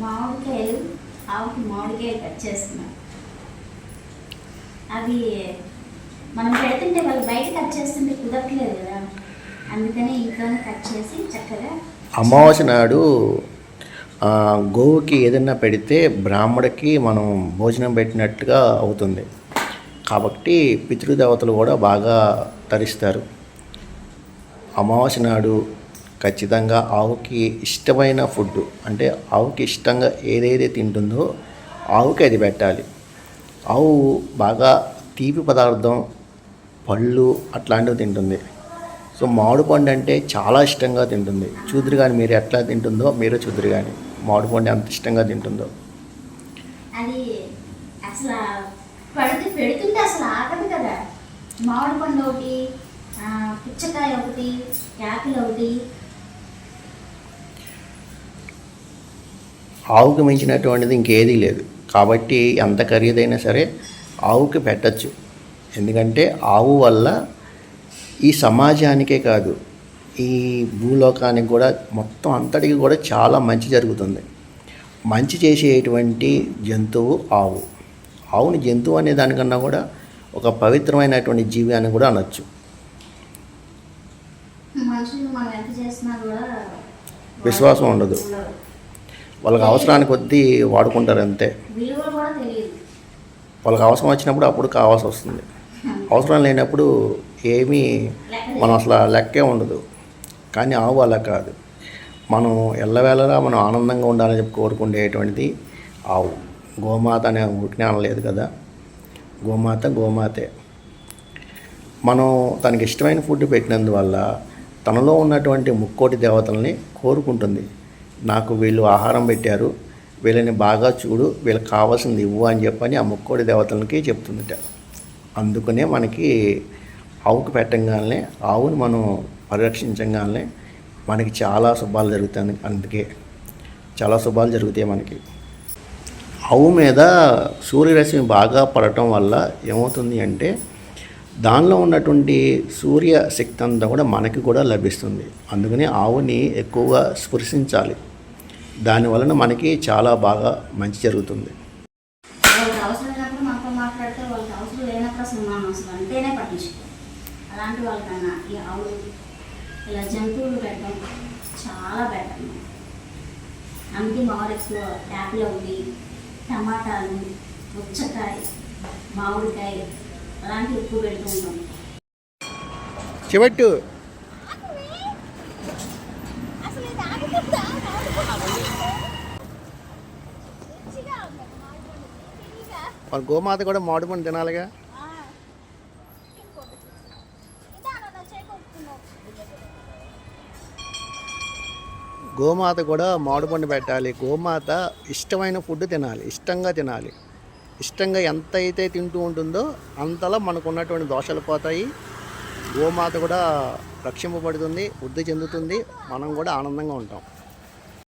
మామిడికాయలు ఆవుకి మామిడికాయలు కట్ చేస్తున్నాం అవి మనం పెడుతుంటే వాళ్ళు బయట కట్ చేస్తుంటే కుదరట్లేదు కదా. అందుకని ఇంట్లోనే కట్ చేసి చక్కగా అమావాస్య నాడు గోవుకి ఏదైనా పెడితే బ్రాహ్మడికి మనం భోజనం పెట్టినట్టుగా అవుతుంది. కాబట్టి పితృదేవతలు కూడా బాగా తరిస్తారు. అమావాస్య నాడు ఖచ్చితంగా ఆవుకి ఇష్టమైన ఫుడ్ అంటే ఆవుకి ఇష్టంగా ఏదైతే తింటుందో ఆవుకి అది పెట్టాలి. ఆవు బాగా తీపి పదార్థం పళ్ళు అట్లాంటివి తింటుంది. సో మామిడిపండు అంటే చాలా ఇష్టంగా తింటుంది. చూదురు కానీ మీరు ఎట్లా తింటుందో మీరే చూదురు కానీ మామిడిపండు ఎంత ఇష్టంగా తింటుందో. అది అసలు పడితే పెడుతుంటే అసలు ఆగదు కదా. మామిడి పండు ఒకటి పుచ్చకాయ ఒకటి యాపిల్ ఒకటి ఆవుకి మించినటువంటిది ఇంకేదీ లేదు. కాబట్టి ఎంత ఖరీదైనా సరే ఆవుకి పెట్టచ్చు. ఎందుకంటే ఆవు వల్ల ఈ సమాజానికే కాదు ఈ భూలోకానికి కూడా మొత్తం అంతటికి కూడా చాలా మంచి జరుగుతుంది. మంచి చేసేటువంటి జంతువు ఆవు. ఆవుని జంతువు అనే దానికన్నా కూడా ఒక పవిత్రమైనటువంటి జీవి అని కూడా అనొచ్చు. విశ్వాసం ఉండదు. వాళ్ళకి అవసరానికి కొద్దీ వాడుకుంటారు అంతే. వాళ్ళకి అవసరం వచ్చినప్పుడు అప్పుడు కావాల్సి వస్తుంది. అవసరం లేనప్పుడు ఏమీ మనం అసలు లెక్కే ఉండదు. కానీ ఆవు అలా కాదు. మనం ఎల్లవేళలా మనం ఆనందంగా ఉండాలని చెప్పి కోరుకునేటువంటిది ఆవు. గోమాత అనే జ్ఞానం అనలేదు కదా. గోమాత గోమాతే. మనం తనకి ఇష్టమైన ఫుడ్ పెట్టినందువల్ల తనలో ఉన్నటువంటి ముక్కోటి దేవతల్ని కోరుకుంటుంది. నాకు వీళ్ళు ఆహారం పెట్టారు వీళ్ళని బాగా చూడు వీళ్ళకి కావాల్సింది ఇవ్వు అని చెప్పని ఆ ముక్కోడి దేవతలకి చెప్తుందిట. అందుకనే మనకి ఆవుకు పెట్టంగానే ఆవుని మనం పరిరక్షించగానే మనకి చాలా శుభాలు జరుగుతాయి అందుకే. చాలా శుభాలు జరుగుతాయి మనకి. ఆవు మీద సూర్యరశ్మి బాగా పడటం వల్ల ఏమవుతుంది అంటే దానిలో ఉన్నటువంటి సూర్య శక్తి అంతా కూడా మనకి కూడా లభిస్తుంది. అందుకని ఆవుని ఎక్కువగా స్పృశించాలి. దాని వలన మనకి చాలా బాగా మంచి జరుగుతుంది. అలాంటి వాళ్ళకన్నా ఈ ఆవులు ఇలా జంతువులు పెట్టడం చాలా బెటర్ అందుకే మామిడి ఎక్కువ యాపిల్ ఒకటి టమాటాలు మామిడికాయ అలాంటివి ఎక్కువ పెడుతూ ఉంటాం. చివట్టు మన గోమాత కూడా మామిడి పండు తినాలిగా? గోమాత కూడా మామిడి పండు పెట్టాలి. గోమాత ఇష్టమైన ఫుడ్ తినాలి. ఇష్టంగా తినాలి. ఇష్టంగా ఎంత అయితే తింటూ ఉంటుందో అంతలా మనకు ఉన్నటువంటి దోషాలు పోతాయి. గోమాత కూడా రక్షింపబడుతుంది వృద్ధి చెందుతుంది. మనం కూడా ఆనందంగా ఉంటాం.